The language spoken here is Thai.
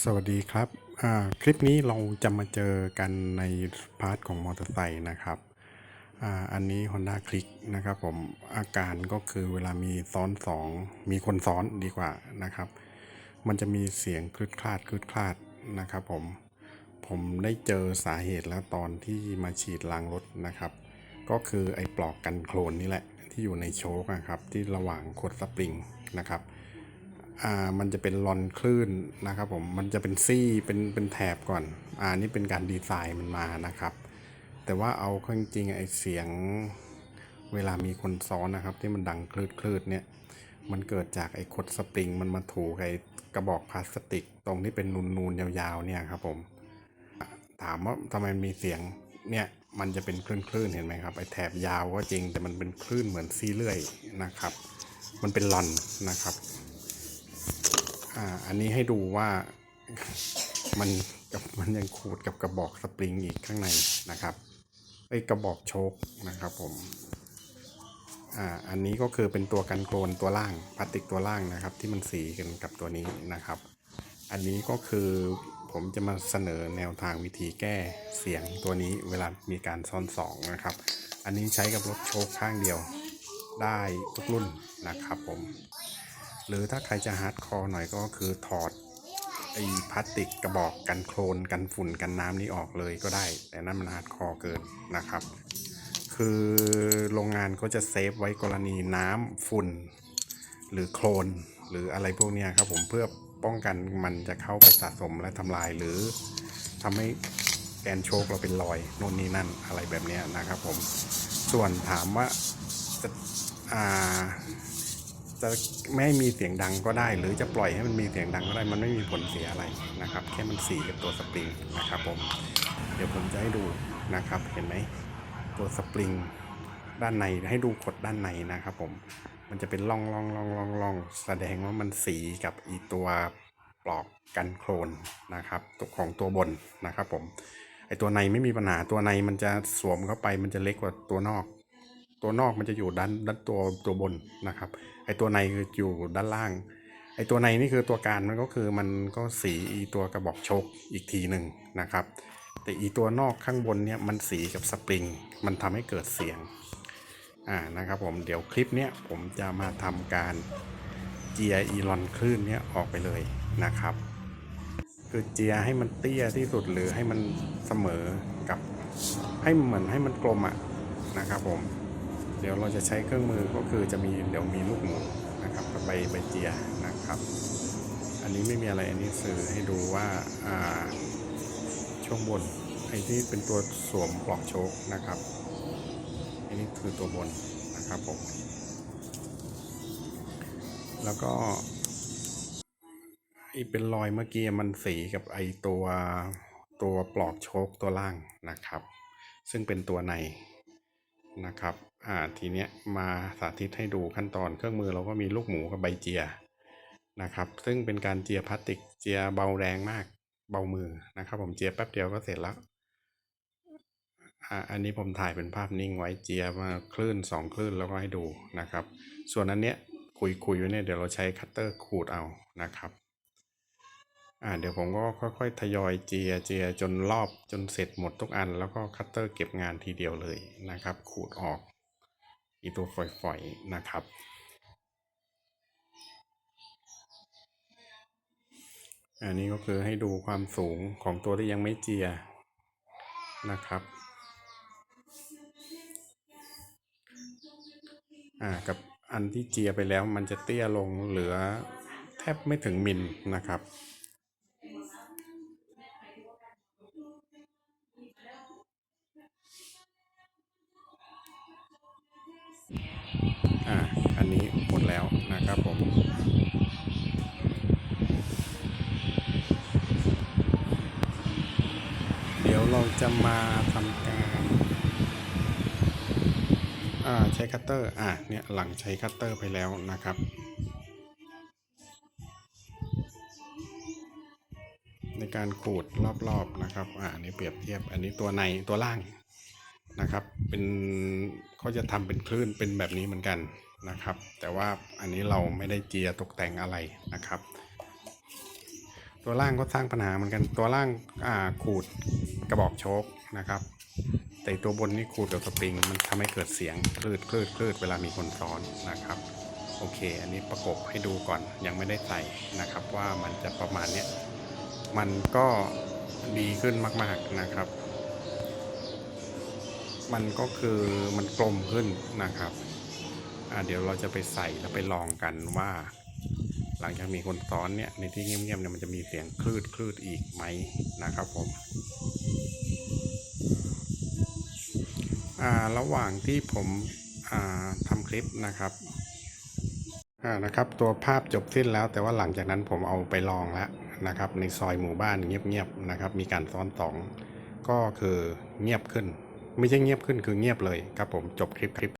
สวัสดีครับอ่าคลิปนี้เราจะมาเจอกันในพาร์ทของมอเตอร์ไซค์นะครับอ่าอันนี้ Honda Click นะครับผมอาการก็คือเวลามีซ้อนสองมีคนซ้อนดีกว่านะครับ มันจะมีเสียงคลืดคลาดคลืดคลาดนะครับผมผมได้เจอสาเหตุแล้วตอนที่มาฉีดล้างรถนะครับ ก็คือไอ้ปลอกกันโคลนนี่แหละที่อยู่ในโชคนะครับที่ระหว่างขดสปริงนะครับ อ่ามันจะเป็นลอนคลื่นนะครับผมมันจะเป็นซี่เป็นเป็นแถบก่อนอ่านี่เป็นการดีไซน์มันมานะครับ แต่ว่าเอาเข้าจริงไอเสียงเวลามีคนซ้อนนะครับ ที่มันดังคลืดคลืดๆเนี่ยมันเกิดจากไอ้ขดสปริง มันมาถูกไอ้กระบอกพลาสติก ตรงที่เป็นนูนๆยาวๆเนี่ยครับผมถามว่าทำไมมีเสียงเนี่ยมันจะเป็นคลื่นๆเห็นไหมครับไอ้แถบยาวก็จริงแต่มันเป็นคลื่นเหมือนซีเลื่อยนะครับ มันเป็นลอนนะครับ อ่า อันนี้ให้ดูว่ามันกับมันยังขูดกับกระบอกสปริงอีกข้างในนะครับไอ้กระบอกโชคนะครับผมอ่าอันนี้ก็คือเป็นตัวกันโคลนตัวล่างพลาสติกตัวล่างนะครับ ที่มันสีกันกับตัวนี้นะครับ อันนี้ก็คือผมจะมาเสนอแนวทางวิธีแก้เสียงตัวนี้เวลามีการซ้อนสองนะครับ อันนี้ใช้กับรถโชคข้างเดียวได้ทุกรุ่นนะครับผม หรือถ้าใครจะฮาร์ดคอร์หน่อยก็คือถอดไอ้พลาสติกกระบอกกันโคลนกันฝุ่นกันน้ำนี้ออกเลยก็ได้ แต่นั่นมันฮาร์ดคอร์เกินนะครับ คือโรงงานก็จะเซฟไว้กรณีน้ำฝุ่น หรือโคลนหรืออะไรพวกนี้ครับผมเพื่อป้องกันมันจะเข้าไปสะสมและทำลายหรือทำให้แกนโชคเราเป็นรอยโน่นนี่นั่นอะไรแบบนี้นะครับผมส่วนถามว่าจะอ่า จะไม่ให้มีเสียงดังก็ได้ หรือจะปล่อยให้มันมีเสียงดังก็ได้มันไม่มีผลเสียอะไรนะครับ แค่มันสีกับตัวสปริงนะครับผมเดี๋ยวผมจะให้ดูนะครับ เห็นไหมตัวสปริงด้านในให้ดูขดด้านในนะครับผมมันจะเป็นร่องร่องร่องร่องร่องแสดงว่ามันสีกับอีตัวปลอกกันโคลนนะครับตัวของตัวบนนะครับผมไอตัวในไม่มีปัญหาตัวในมันจะสวมเข้าไปมันจะเล็กกว่าตัวนอก ตัวนอกมันจะอยู่ด้านด้านตัวตัวบนนะครับ ไอตัวในคืออยู่ด้านล่าง ไอตัวในนี่คือตัวการมันก็คือมันก็สีอตัวกระบอกชคอีกทีหนึ่งนะครับ แต่อีตัวนอกข้างบนเนี่ยมันสีกับสปริง มันทำให้เกิดเสียงอ่านะครับผมเดี๋ยวคลิปเนี้ยผมจะมาทำการเจียอีลอนคลื่นเนี้ยออกไปเลยนะครับคือเจียให้มันเตี้ยที่สุดหรือให้มันเสมอกับให้เหมือนให้มันกลมอะนะครับผม เดี๋ยวเราจะใช้เครื่องมือก็คือจะมีเดี๋ยวมีลูกหมูนะครับกับใบใบเจียนะครับ อันนี้ไม่มีอะไรอันนี้สื่อให้ดูว่าอ่าช่วงบนไอ้ที่เป็นตัวสวมปลอกโชคนะครับอันนี้คือตัวบนนะครับผมแล้วก็ไอีเป็นรอยเมื่อกี้มันสีกับไอตัวตัวปลอกโชคตัวล่างนะครับ ซึ่งเป็นตัวใน นะครับอ่าทีเนี้ยมาสาธิตให้ดูขั้นตอนเครื่องมือเราก็มีลูกหมูกับใบเจียนะครับ ซึ่งเป็นการเจียพลาสติกเจียเบาแรงมากเบามือนะครับ ผมเจียแป๊บเดียวก็เสร็จแล้วอ่าอันนี้ผมถ่ายเป็นภาพนิ่งไว้เจียมาคลื่นสองคลื่นแล้วก็ให้ดูนะครับ ส่วนอันเนี้ยคุยคุยไว้เนี่ยเดี๋ยวเราใช้คัตเตอร์ขูดเอานะครับ อ่าเดี๋ยวผมก็ค่อยๆ ทยอยเจียเจียจนรอบจนเสร็จหมดทุกอัน แล้วก็คัตเตอร์เก็บงานทีเดียวเลยนะครับ ขูดออก อีตัวฝอยๆนะครับ อันนี้ก็คือให้ดูความสูงของตัวที่ยังไม่เจียนะครับอ่ากับอันที่เจียไปแล้วมันจะเตี้ยลงเหลือแทบไม่ถึงมิลนะครับ ครับผมเดี๋ยวเราจะมาทำการใช้คัตเตอร์ อ่าเนี่ยหลังใช้คัตเตอร์ไปแล้วนะครับ ในการขูดรอบๆนะครับ อ่านนี้เปรียบเทียบ อันนี้ตัวในตัวล่างนะครับ เป็นเขาจะทำเป็นคลื่นเป็นแบบนี้เหมือนกัน นะครับ แต่ว่าอันนี้เราไม่ได้เจียตกแต่งอะไรนะครับ ตัวล่างก็สร้างปัญหาเหมือนกันตัวล่างอ่าขูดกระบอกโชคนะครับ แต่ตัวบนนี่ขูดกับสปริง มันทำให้เกิดเสียงคลืดคลืดคลืดเวลามีคนซ้อนนะครับโอเค อันนี้ประกบให้ดูก่อนยังไม่ได้ใส่นะครับว่ามันจะประมาณนี้มันก็ดีขึ้นมาก ๆนะครับ มันก็คือมันกลมขึ้นนะครับ อ่าเดี๋ยวเราจะไปใส่แล้วไปลองกันว่า หลังจากมีคนซ้อนเนี่ยในที่เงียบๆเนี่ยมันจะมีเสียงคลืดคลืดอีกไหมนะครับผมอ่าระหว่างที่ผมอ่าทำคลิปนะครับอ่านะครับ ตัวภาพจบสิ้นแล้ว แต่ว่าหลังจากนั้นผมเอาไปลองแล้วนะครับ ในซอยหมู่บ้านเงียบๆนะครับ มีการซ้อนสองก็คือเงียบขึ้น ไม่ใช่เงียบขึ้นคือเงียบเลยครับผมจบคลิปคลิป